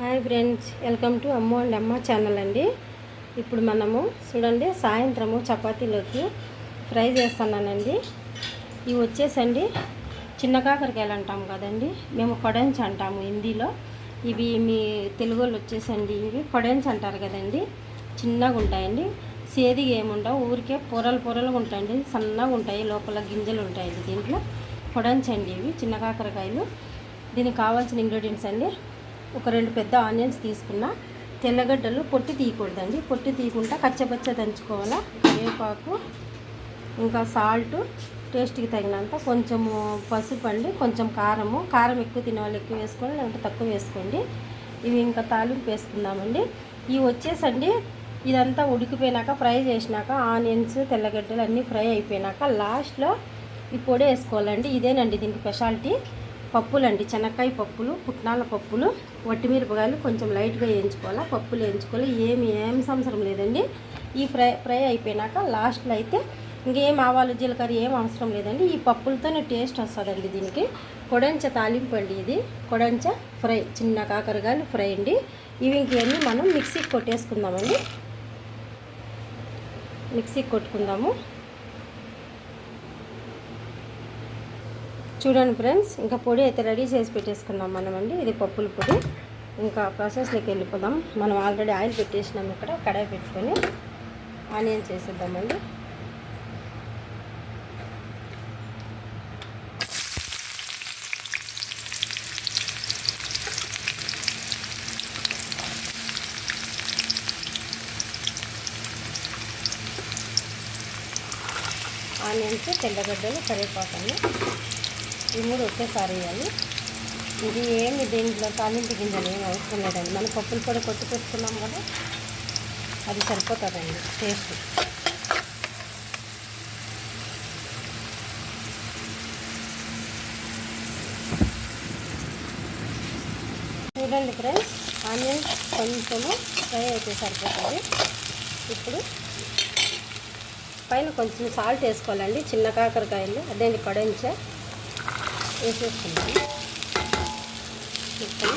Hi friends welcome to Amma and Amma channel అండి. ఇప్పుడు మనము చూడండి సాయంత్రము చపాతీలోకి ఫ్రై చేస్తున్నానండి. ఇవి వచ్చేసండి చిన్న కాకరకాయలు అంటాం కదండి మేము కొడంచ్ అంటాము హిందీలో. ఇవి మీ తెలుగు వాళ్ళు వచ్చేసండి ఇవి కొడెంచ్ అంటారు కదండి చిన్నగా ఉంటాయండి. సేదిగా ఏముండవు ఊరికే పొరలు పొరలుగా ఉంటాయండి సన్నగా ఉంటాయి లోపల గింజలు ఉంటాయండి దీంట్లో. కొడంచండి ఇవి చిన్న కాకరకాయలు. దీనికి కావాల్సిన ఇంగ్రీడియంట్స్ అండి ఒక రెండు పెద్ద ఆనియన్స్ తీసుకున్న. తెల్లగడ్డలు పొట్టి తీయకూడదండి. పొట్టి తీయకుండా కచ్చపచ్చ దంచుకోవాలా. కరివేపాకు ఇంకా సాల్ట్ టేస్ట్కి తగినంత కొంచెము పసుపు అండి కొంచెం కారము. కారం ఎక్కువ తినే వాళ్ళు ఎక్కువ వేసుకోండి లేదంటే తక్కువ వేసుకోండి. ఇవి ఇంకా తాలింపు వేసుకుందామండి. ఇవి వచ్చేసండి. ఇదంతా ఉడికిపోయినాక ఫ్రై చేసినాక ఆనియన్స్ తెల్లగడ్డలు అన్నీ ఫ్రై అయిపోయినాక లాస్ట్లో ఈ పొడి వేసుకోవాలండి. ఇదేనండి దీనికి స్పెషాలిటీ. పప్పులండి చెనక్కాయ పప్పులు పుట్నాల పప్పులు వట్టిమిరపకాయలు కొంచెం లైట్గా వేయించుకోవాలా పప్పులు వేయించుకోవాలి. ఏమి ఏం సంవత్సరం లేదండి. ఈ ఫ్రై ఫ్రై అయిపోయినాక లాస్ట్లో అయితే ఇంకేం ఆవాలు జీలకర్ర ఏం అవసరం లేదండి. ఈ పప్పులతోనే టేస్ట్ వస్తుందండి దీనికి. కొడంచ తాలింపు అండి ఇది. కొడంచ ఫ్రై చిన్న కాకరకాయలు ఫ్రై అండి. ఇవి ఇంకన్నీ మనం మిక్సీకి కొట్టేసుకుందామండి. మిక్సీకి కొట్టుకుందాము. చూడండి ఫ్రెండ్స్ ఇంకా పొడి అయితే రెడీ చేసి పెట్టేసుకున్నాం మనమండి ఇది పప్పుల పొడి. ఇంకా ప్రాసెస్లోకి వెళ్ళిపోదాం. మనం ఆల్రెడీ ఆయిల్ పెట్టేసినాం ఇక్కడ కడాయి పెట్టుకొని ఆనియన్స్ వేసేద్దామండి ఆనియన్స్ తెల్లగడ్డలు కరివేపాకండి ఈ మూడు ఒకేసారి వేయాలి. ఇది ఏమి దీంట్లో తాలింపు గింజలు ఏమి అవసరం లేదండి. మనం పప్పులు కూడా కొట్టి పెట్టుకున్నాం కదా అది సరిపోతుందండి టేస్ట్. చూడండి ఫ్రెండ్స్ ఆనియన్ కొంచెము ఫ్రై అయితే సరిపోతుంది. ఇప్పుడు పైన కొంచెం సాల్ట్ వేసుకోవాలండి చిన్న కాకరకాయలు అదేంటి కొడంచా. వేసేసుకుందాం. ఇప్పుడు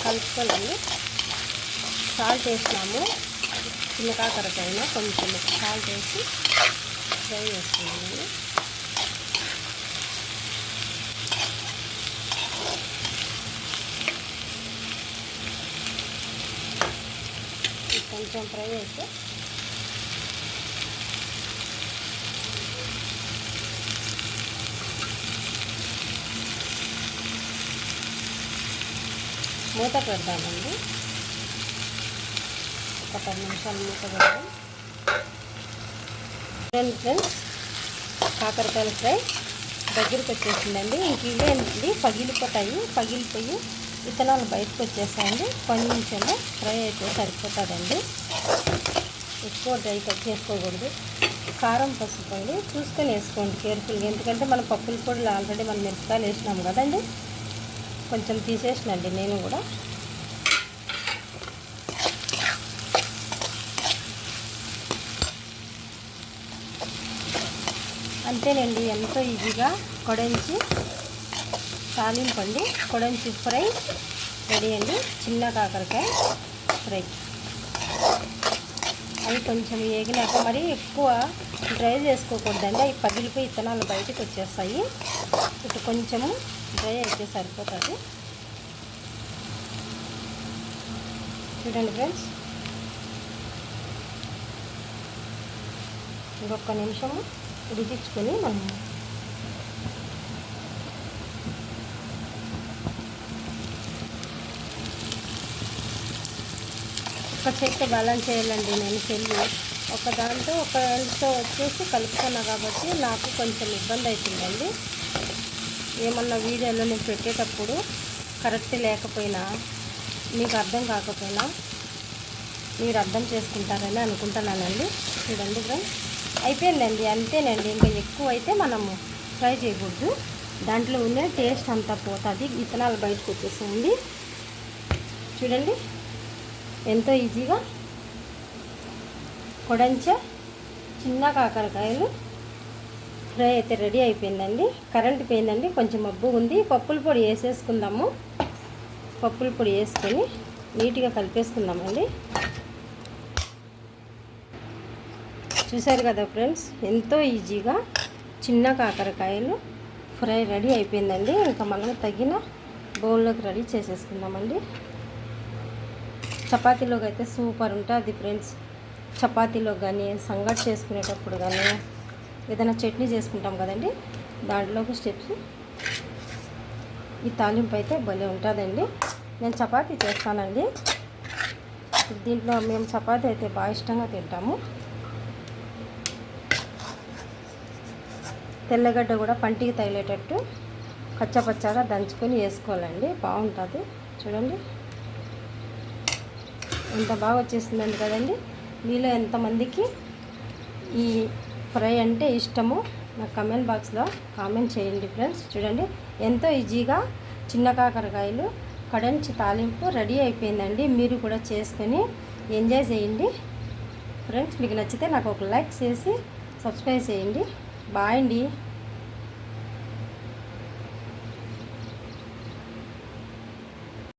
కలుపుకోవాలండి సాల్ట్ వేసినాము చిన్న కాకరకాయన కొంచెం సాల్ట్ వేసి ఫ్రై చేసుకున్నామండి కొంచెం ఫ్రై చేస్తే మూత పెడదామండి. ఒక పది నిమిషాలు మూత పెడదాం. ఫ్రెండ్స్ కాకరకాయల ఫ్రై దగ్గరికి వచ్చేసిందండి. ఇంక ఇవేంటి పగిలిపోతాయి పగిలిపోయి విత్తనాలు బయటకు వచ్చేస్తాయండి. కొంచెము ఫ్రై అయితే సరిపోతుందండి. ఎక్కువ డ్రై కట్ చేసుకోకూడదు. కారం పసుపు అండి చూసుకొని వేసుకోండి కేర్ఫుల్గా. ఎందుకంటే మన పప్పుల పొడులు ఆల్రెడీ మనం మిరపకాయలు వేసినాం కదండి. కొంచెం తీసేసినండి నేను కూడా. అంతేనండి ఎంతో ఈజీగా కొడంచి తాలింపండి కొడంచి ఫ్రై రెడీ అండి చిన్న కాకరకాయ ఫ్రై. అవి కొంచెం ఏగినాక మరి ఎక్కువ డ్రై చేసుకోకూడదండి. అవి పగిలిపోయి ఇత్తనాలు బయటకు వచ్చేస్తాయి. ఇటు కొంచెము డ్రై అయితే సరిపోతుంది. చూడండి ఫ్రెండ్స్. ఇంకొక నిమిషము ఉడికించుకొని మనం ఒక చెక్క బ్యాలెన్స్ చేయాలండి నేను చెల్లి. ఒక దాంతో ఒక దాంతో వచ్చేసి కలుపుకున్నా కాబట్టి నాకు కొంచెం ఇబ్బంది అవుతుందండి. ఏమన్నా వీడియోలో నేను పెట్టేటప్పుడు కరెక్ట్ లేకపోయినా మీకు అర్థం కాకపోయినా మీరు అర్థం చేసుకుంటారని అనుకుంటున్నానండి. చూడండి ఫ్రెండ్స్. అయిపోయిందండి. అంతేనండి. ఇంకా ఎక్కువ అయితే మనము ఫ్రై చేయకూడదు. దాంట్లో ఉన్న టేస్ట్ అంతా పోతుంది. విత్తనాలు బయటకు వచ్చేసేయండి చూడండి. ఎంతో ఈజీగా కొడంచ చిన్న కాకరకాయలు ఫ్రై అయితే రెడీ అయిపోయిందండి. కరెంట్ పోయిందండి. కొంచెం మబ్బు ఉంది. పప్పుల పొడి వేసేసుకుందాము. పప్పుల పొడి వేసుకొని నీట్గా కలిపేసుకుందామండి. చూశారు కదా ఫ్రెండ్స్ ఎంతో ఈజీగా చిన్న కాకరకాయలు ఫ్రై రెడీ అయిపోయిందండి. ఇంకా మనం తగిన బౌల్లోకి రెడీ చేసేసుకుందామండి. చపాతీలోకి అయితే సూపర్ ఉంటుంది ఫ్రెండ్స్. చపాతీలో కానీ సంగటి చేసుకునేటప్పుడు కానీ ఏదైనా చట్నీ చేసుకుంటాం కదండి దాంట్లోకి స్టెప్స్. ఈ తాలింపు అయితే భలే ఉంటుందండి. నేను చపాతీ చేస్తానండి. దీంట్లో మేము చపాతీ అయితే బాగా ఇష్టంగా తింటాము. తెల్లగడ్డ కూడా పంటికి తగిలేటట్టు కచ్చపచ్చగా దంచుకొని వేసుకోవాలండి. బాగుంటుంది. చూడండి. ఎంత బాగా వచ్చేసిందండి కదండి. మీలో ఎంతమందికి ఈ ఫ్రై అంటే ఇష్టము. నాకు కమెంట్ బాక్స్లో కామెంట్ చేయండి ఫ్రెండ్స్ చూడండి ఎంతో ఈజీగా చిన్న కాకరకాయలు కడంచి తాలింపు రెడీ అయిపోయిందండి. మీరు కూడా చేసుకొని ఎంజాయ్ చేయండి. ఫ్రెండ్స్ మీకు నచ్చితే నాకు ఒక లైక్ చేసి సబ్స్క్రైబ్ చేయండి. బాయ్ అండి.